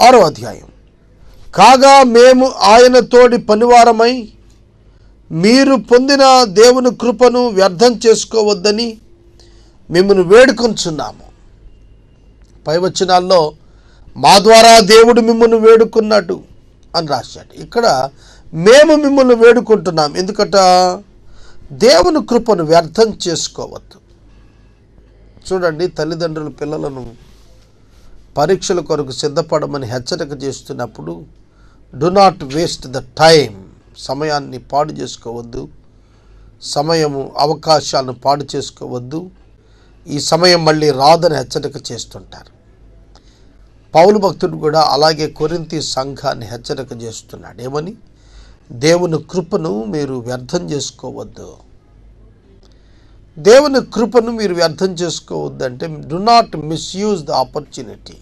ఆరో అధ్యాయం. కాగా మేము ఆయన తోడి పనివారమై మీరు పొందిన దేవుని కృపను వ్యర్థం చేసుకోవద్దని మిమ్మల్ని వేడుకొంచున్నాము. పైవచనాల్లో మా ద్వారా దేవుడు మిమ్మల్ని వేడుకున్నాడు అని రాశాడు. ఇక్కడ మేము మిమ్మల్ని వేడుకుంటున్నాం. ఎందుకట? దేవుని కృపను వ్యర్థం చేసుకోవద్దు. చూడండి తల్లిదండ్రులు పిల్లలను పరీక్షల కొరకు సిద్ధపడమని హెచ్చరిక చేస్తున్నప్పుడు do not waste the time సమయాన్ని పాడు చేసుకోవద్దు. సమయము అవకాశాలను పాడు చేసుకోవద్దు. ఈ సమయం మళ్ళీ రాదని హెచ్చరిక చేస్తుంటారు. పౌలు భక్తుడు కూడా అలాగే కొరింతి సంఘాన్ని హెచ్చరిక చేస్తున్నాడు. ఏమని? దేవుని కృపను మీరు వ్యర్థం చేసుకోవద్దు. దేవుని కృపను మీరు వ్యర్థం చేసుకోవద్దు అంటే do not misuse the opportunity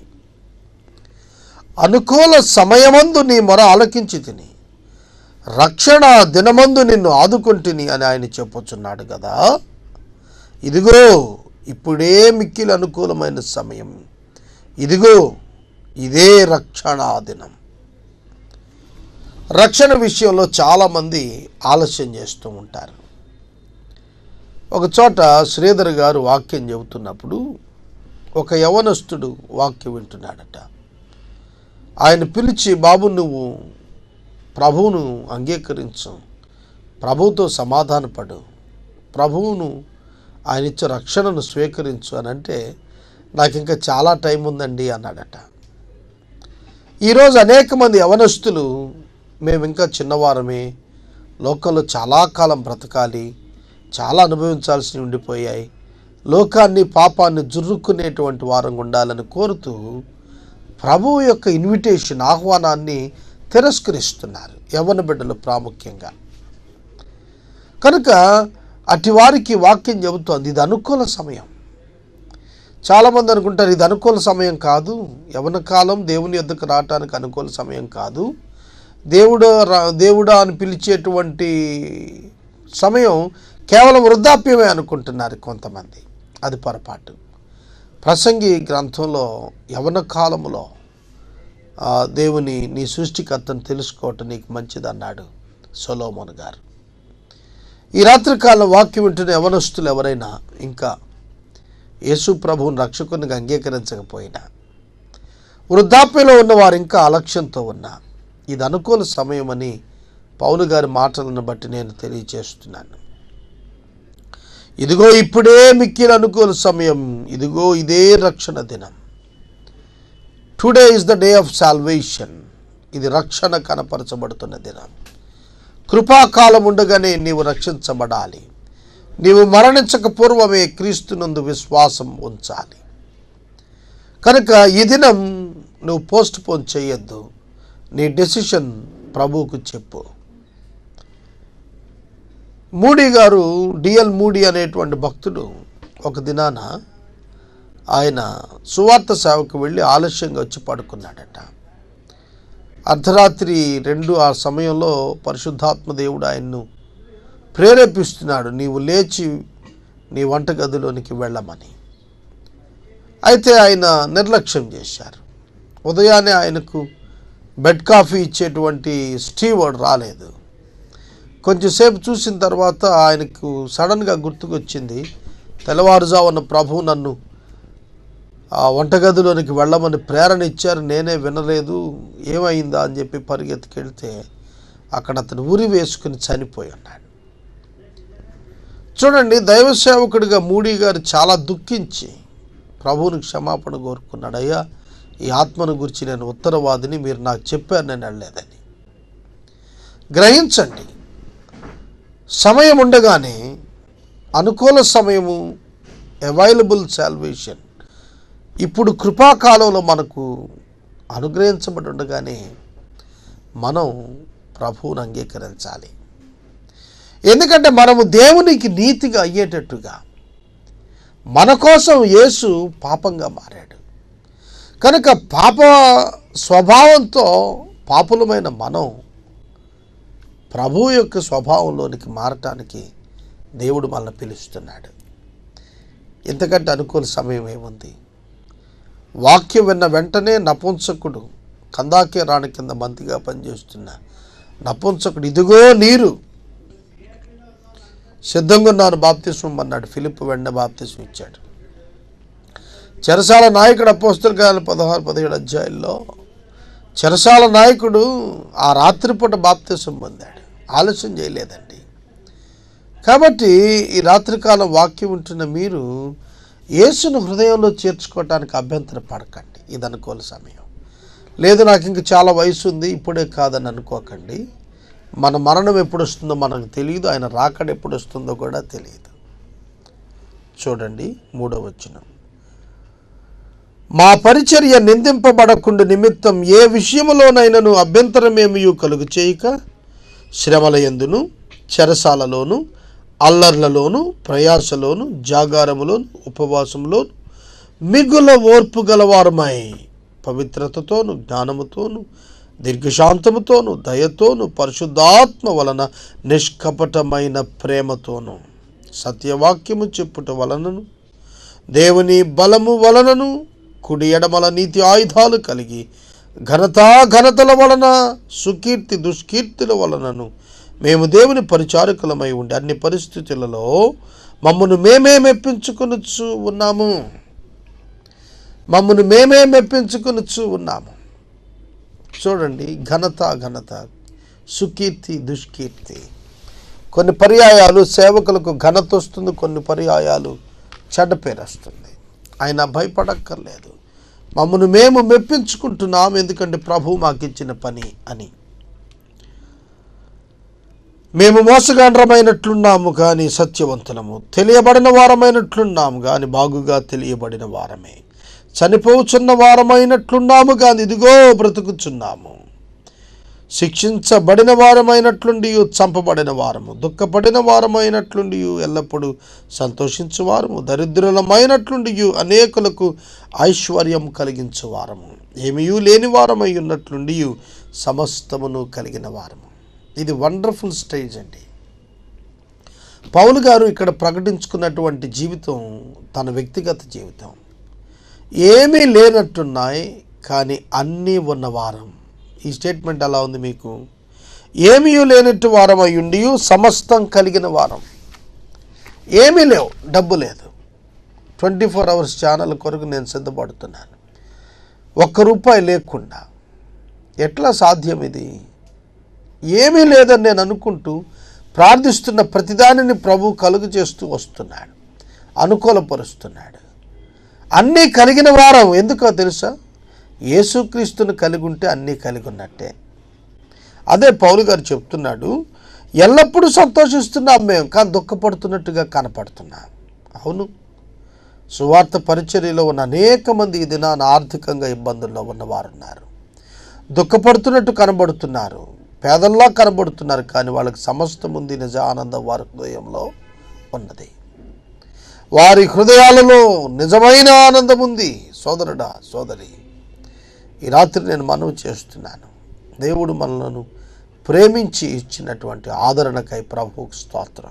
అనుకూల సమయమందు నీ మొర ఆలకించి తిని రక్షణ దినమందు నిన్ను ఆదుకుంటుని అని ఆయన చెప్పుచున్నాడు కదా. ఇదిగో ఇప్పుడే మిక్కిలి అనుకూలమైన సమయం. ఇదిగో ఇదే రక్షణా దినం. రక్షణ విషయంలో చాలామంది ఆలస్యం చేస్తూ ఉంటారు. ఒకచోట శ్రీధర్ గారు వాక్యం చెబుతున్నప్పుడు ఒక యవనస్తుడు వాక్యం వింటున్నాడట. ఆయన పిలిచి బాబు నువ్వు ప్రభువును అంగీకరించు. ప్రభువుతో సమాధానపడు. ప్రభువును ఆయన ఇచ్చే రక్షణను స్వీకరించు. అని అంటే నాకు ఇంకా చాలా టైం ఉందండి అన్నాడట. ఈరోజు అనేక మంది యవనస్తులు మేము ఇంకా చిన్నవారమే. లోకంలో చాలా కాలం బ్రతకాలి. చాలా అనుభవించాల్సి ఉండిపోయాయి. లోకాన్ని పాపాన్ని జుర్రుక్కునేటువంటి వారం ఉండాలని కోరుతూ ప్రభువు యొక్క ఇన్విటేషన్ ఆహ్వానాన్ని తిరస్కరిస్తున్నారు. యవన బిడ్డలు ప్రాముఖ్యంగా. కనుక అటు వారికి వాక్యం చెబుతోంది ఇది అనుకూల సమయం. చాలామంది అనుకుంటారు ఇది అనుకూల సమయం కాదు. యవన కాలం దేవుని యొద్దకు రావటానికి అనుకూల సమయం కాదు. దేవుడు రా- దేవుడా అని పిలిచేటువంటి సమయం కేవలం వృద్ధాప్యమే అనుకుంటున్నారు కొంతమంది. అది పొరపాటు. ప్రసంగి గ్రంథంలో యవన కాలంలో దేవుని నీ సృష్టికర్తను తెలుసుకోవటం నీకు మంచిది అన్నాడు సొలోమోన్ గారు. ఈ రాత్రికాలం వాక్యం వింటున్న యవనస్తులు ఎవరైనా ఇంకా యేసు ప్రభువుని రక్షకునిగా అంగీకరించకపోయినా వృద్ధాప్యలో ఉన్నవారు ఇంకా అలక్ష్యంతో ఉన్నా ఇది అనుకూల సమయమని పౌలు గారి మాటలను బట్టి నేను తెలియచేస్తున్నాను. ఇదిగో ఇప్పుడే మిక్కిన అనుకూల సమయం ఇదిగో ఇదే రక్షణ దినం. Today is the day of salvation ఇది రక్షణ కనపరచబడుతున్న దినం. కృపాకాలం ఉండగానే నీవు రక్షించబడాలి. నీవు మరణించక పూర్వమే క్రీస్తునందు విశ్వాసం ఉంచాలి. కనుక ఈ దినం నువ్వు పోస్ట్ పోన్ చేయొద్దు. నీ డెసిషన్ ప్రభువుకు చెప్పు. మూడీ గారు డిఎల్ మూడీ అనేటువంటి భక్తుడు ఒక దినాన ఆయన సువార్త సేవకు వెళ్ళి ఆలస్యంగా వచ్చి పడుకున్నాడట. అర్ధరాత్రి రెండు ఆ సమయంలో పరిశుద్ధాత్మ దేవుడు ఆయన్ను ప్రేరేపిస్తున్నాడు నీవు లేచి నీ వంటగదిలోనికి వెళ్ళమని. అయితే ఆయన నిర్లక్ష్యం చేశారు. ఉదయాన్నే ఆయనకు బెడ్ కాఫీ ఇచ్చేటువంటి స్టీవర్డ్ రాలేదు. కొంచెంసేపు చూసిన తర్వాత ఆయనకు సడన్గా గుర్తుకొచ్చింది తెల్లవారుజామున ప్రభు నన్ను ఆ వంటగదిలోనికి వెళ్ళమని ప్రేరణ ఇచ్చారు. నేనే వినలేదు. ఏమైందా అని చెప్పి పరిగెత్తుకెళ్తే అక్కడ అతను ఉరి వేసుకుని చనిపోయి ఉన్నాడు చూడండి దైవ సేవకుడిగా మూడీ గారు చాలా దుఃఖించి ప్రభువుని క్షమాపణ కోరుకున్నాడు. అయ్యా ఈ ఆత్మను గురించి నేను ఉత్తరవాదిని మీరు నాకు చెప్పారు నేను వెళ్ళలేదని. గ్రహించండి సమయం ఉండగానే అనుకూల సమయము అవైలబుల్ సాల్వేషన్ ఇప్పుడు కృపాకాలంలో మనకు అనుగ్రహించబడి ఉండగానే మనం ప్రభువును అంగీకరించాలి. ఎందుకంటే మనము దేవునికి నీతిగా అయ్యేటట్టుగా మన కోసం యేసు పాపంగా మారాడు. కనుక పాప స్వభావంతో పాపులమైన మనం ప్రభువు యొక్క స్వభావంలోనికి మారటానికి దేవుడు మనల్ని పిలుస్తున్నాడు. ఇంతకంటే అనుకూల సమయం ఏముంది? వాక్యం విన్న వెంటనే నపుంసకుడు కందాకే రాణి కింద మంత్రిగా పనిచేస్తున్న నపుంసకుడు ఇదిగో నీరు. సిద్ధంగా ఉన్నాను బాప్తిస్వం అన్నాడు. ఫిలిప్ వెంట బాప్తిస్వం ఇచ్చాడు. చెరసాల నాయకుడు అపోస్తుల కాలం పదహారు పదిహేడు అధ్యాయుల్లో చెరసాల నాయకుడు ఆ రాత్రిపూట బాప్తిస్వం పొందాడు. ఆలస్యం చేయలేదండి. కాబట్టి ఈ రాత్రికాలం వాక్యం ఉంటున్న మీరు యేసును హృదయంలో చేర్చుకోవటానికి అభ్యంతర పడకండి. ఇది అనుకోని సమయం. లేదు నాకు ఇంక చాలా వయసు ఉంది ఇప్పుడే కాదని అనుకోకండి. మన మరణం ఎప్పుడు వస్తుందో మనకు తెలియదు ఆయన రాకడ ఎప్పుడు వస్తుందో కూడా తెలియదు. చూడండి మూడో వచనం. మా పరిచర్య నిందింపబడకుండా నిమిత్తం ఏ విషయములోనైనను అభ్యంతరమేమీ కలుగు చేయక? శ్రమల ఎందును చెరసాలలోను అల్లర్లలోను ప్రయాసలోను జాగారములోను ఉపవాసంలోను మిగుల ఓర్పు గలవారమై పవిత్రతతోను జ్ఞానముతోను దీర్ఘశాంతముతోను దయతోను పరిశుద్ధాత్మ వలన నిష్కపటమైన ప్రేమతోను. సత్యవాక్యము చెప్పుట వలనను దేవుని బలము వలనను కుడి ఎడమల నీతి ఆయుధాలు కలిగి ఘనతా ఘనతల వలన సుకీర్తి దుష్కీర్తుల వలనను మేము దేవుని పరిచారకులమై ఉండి అన్ని పరిస్థితులలో మమ్మను మేమే మెప్పించుకొనొచ్చు ఉన్నాము. మమ్మను మేమే మెప్పించుకొనొచ్చు ఉన్నాము. చూడండి ఘనత ఘనత సుకీర్తి దుష్కీర్తి. కొన్ని పర్యాయాలు సేవకులకు ఘనత వస్తుంది కొన్ని పర్యాయాలు చెడ్డ పేరు వస్తుంది. ఆయన భయపడక్కర్లేదు. మమ్మను మేము మెప్పించుకుంటున్నాం ఎందుకంటే ప్రభు మాకు ఇచ్చిన పని అని. మేము మోసగాండ్రమైనట్లున్నాము కానీ సత్యవంతులము. తెలియబడిన వారమైనట్లున్నాము కానీ బాగుగా తెలియబడిన వారమే. చనిపోచున్న వారమైనట్లున్నాము కానీ ఇదిగో బ్రతుకుచున్నాము. శిక్షించబడిన వారమైనట్లుండి చంపబడిన వారము. దుఃఖపడిన వారమైనట్లుండి ఎల్లప్పుడూ సంతోషించువారము. దరిద్రులమైనట్లుండి అనేకులకు ఐశ్వర్యం కలిగించువారము. వారము లేని వారమై ఉన్నట్లుండి సమస్తమును కలిగిన వారము. ఇది వండర్ఫుల్ స్టేజ్ అండి. పౌలు గారు ఇక్కడ ప్రకటించుకున్నటువంటి జీవితం తన వ్యక్తిగత జీవితం. ఏమీ లేనట్టున్నాయి కానీ అన్నీ ఉన్న వారం. ఈ స్టేట్మెంట్ ఎలా ఉంది మీకు? ఏమీ లేనట్టు వారం అయ్యుండి సమస్తం కలిగిన వారం. ఏమీ లేవు డబ్బు లేదు. ట్వంటీ ఫోర్ అవర్స్ ఛానల్ కొరకు నేను సిద్ధపడుతున్నాను. ఒక్క రూపాయి లేకుండా. ఎట్లా సాధ్యం ఇది? ఏమీ లేదని నేను అనుకుంటూ ప్రార్థిస్తున్న ప్రతిదానిని ప్రభు కలుగు చేస్తూ వస్తున్నాడు. అనుకూలపరుస్తున్నాడు. అన్నీ కలిగిన వారం ఎందుకో తెలుసా? యేసుక్రీస్తును కలిగి ఉంటే అన్నీ కలిగి ఉన్నట్టే అదే పౌలు గారు చెప్తున్నాడు ఎల్లప్పుడూ సంతోషిస్తున్నాం మేము కానీ దుఃఖపడుతున్నట్టుగా కనపడుతున్నాం. అవును. సువార్త పరిచర్యలో ఉన్న అనేక మంది ఈ దినాన ఆర్థికంగా ఇబ్బందుల్లో ఉన్నవారున్నారు. దుఃఖపడుతున్నట్టు కనబడుతున్నారు. పేదల్లా కనబడుతున్నారు కానీ వాళ్ళకి సమస్తం ఉంది నిజ ఆనందం వారి హృదయంలో ఉన్నది. వారి హృదయాలలో నిజమైన ఆనందం ఉంది. సోదరుడా సోదరి ఈ రాత్రి నేను మనవి చేస్తున్నాను. దేవుడు మనలను ప్రేమించి ఇచ్చినటువంటి ఆదరణకై ప్రభువుకు స్తోత్రం.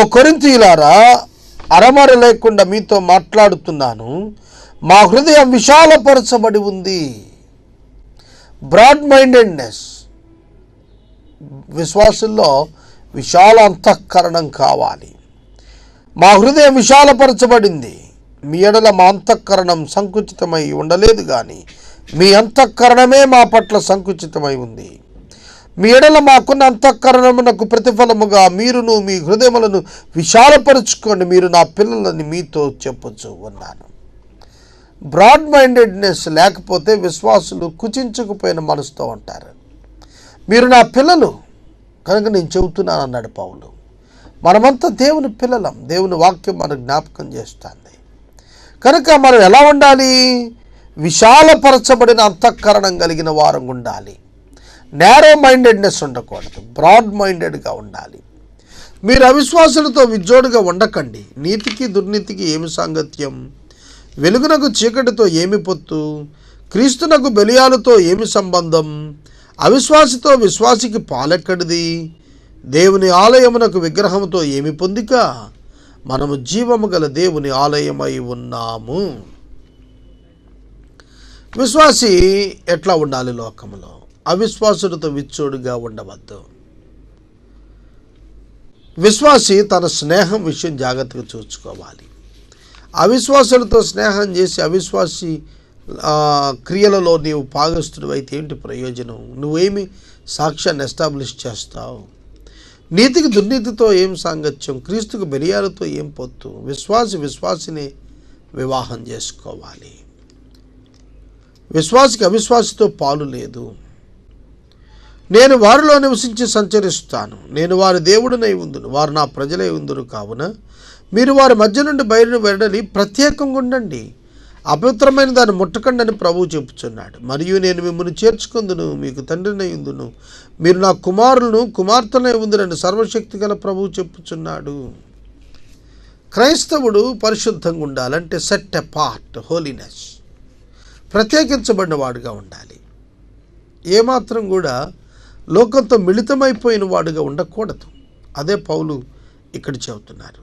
ఓ కొరింతీలారా అరమర లేకుండా మీతో మాట్లాడుతున్నాను. మా హృదయం విశాలపరచబడి ఉంది. బ్రాడ్ మైండెడ్నెస్ విశ్వాసుల్లో విశాల అంతఃకరణం కావాలి. మా హృదయం విశాలపరచబడింది. మీ ఎడల మా అంతఃకరణం సంకుచితమై ఉండలేదు కానీ మీ అంతఃకరణమే మా పట్ల సంకుచితమై ఉంది. మీ ఎడల మాకున్న అంతఃకరణమునకు ప్రతిఫలముగా మీరును మీ హృదయములను విశాలపరుచుకోండి. మీరు నా పిల్లలని మీతో చెప్పొచ్చు ఉన్నాను. బ్రాడ్ మైండెడ్నెస్ లేకపోతే విశ్వాసులు కుచించుకుపోయిన మనసుతో ఉంటారు. మీరు నా పిల్లలు. కనుక నేను చెబుతున్నాను అన్నాడు పౌలు. మనమంతా దేవుని పిల్లలం. దేవుని వాక్యం మనకు జ్ఞాపకం చేస్తుంది. కనుక మనం ఎలా ఉండాలి? విశాలపరచబడిన అంతఃకరణం కలిగిన వారం ఉండాలి. నేరో మైండెడ్నెస్ ఉండకూడదు. బ్రాడ్ మైండెడ్గా ఉండాలి. మీరు అవిశ్వాసులతో విజోడుగా ఉండకండి. నీతికి దుర్నీతికి ఏమి సాంగత్యం? వెలుగునకు చీకటితో ఏమి పొత్తు? క్రీస్తునకు బలియాలతో ఏమి సంబంధం? అవిశ్వాసితో విశ్వాసికి పాలెక్కడిది? దేవుని ఆలయమునకు విగ్రహముతో ఏమి పొందిక? మనము జీవము గల దేవుని ఆలయమై ఉన్నాము. విశ్వాసి ఎట్లా ఉండాలి లోకంలో అవిశ్వాసుడితో విచ్చోడుగా ఉండవద్దు. విశ్వాసి తన స్నేహం విషయం జాగ్రత్తగా చూసుకోవాలి. అవిశ్వాసులతో స్నేహం చేసి అవిశ్వాసి క్రియలలో నీవు పాగస్తుడు అయితే ఏంటి ప్రయోజనం? నువ్వేమి సాక్ష్యాన్ని ఎస్టాబ్లిష్ చేస్తావు? నీతికి దుర్నీతితో ఏం సాంగత్యం? క్రీస్తుకు బెరియాలతో ఏం పొత్తు? విశ్వాసి విశ్వాసిని వివాహం చేసుకోవాలి. విశ్వాసికి అవిశ్వాసితో పాలు లేదు. నేను వారిలో నివసించి సంచరిస్తాను. నేను వారి దేవుడినై ఉందును. వారు నా ప్రజలై ఉందును కావున మీరు వారి మధ్య నుండి బయలు వెళ్ళని ప్రత్యేకంగా ఉండండి. అపవిత్రమైన దాన్ని ముట్టకండి అని ప్రభువు చెప్పుచున్నాడు మరియు నేను మిమ్మల్ని చేర్చుకుందును మీకు తండ్రినై ఉందును. మీరు నా కుమారులను కుమార్తెనై ఉందినని సర్వశక్తి గల ప్రభువు చెప్పుచున్నాడు. క్రైస్తవుడు పరిశుద్ధంగా ఉండాలంటే సెట్ ఎ పార్ట్ హోలీనెస్ ప్రత్యేకించబడిన వాడుగా ఉండాలి. ఏమాత్రం కూడా లోకంతో మిళితమైపోయిన వాడుగా ఉండకూడదు. అదే పౌలు ఇక్కడ చెబుతున్నారు.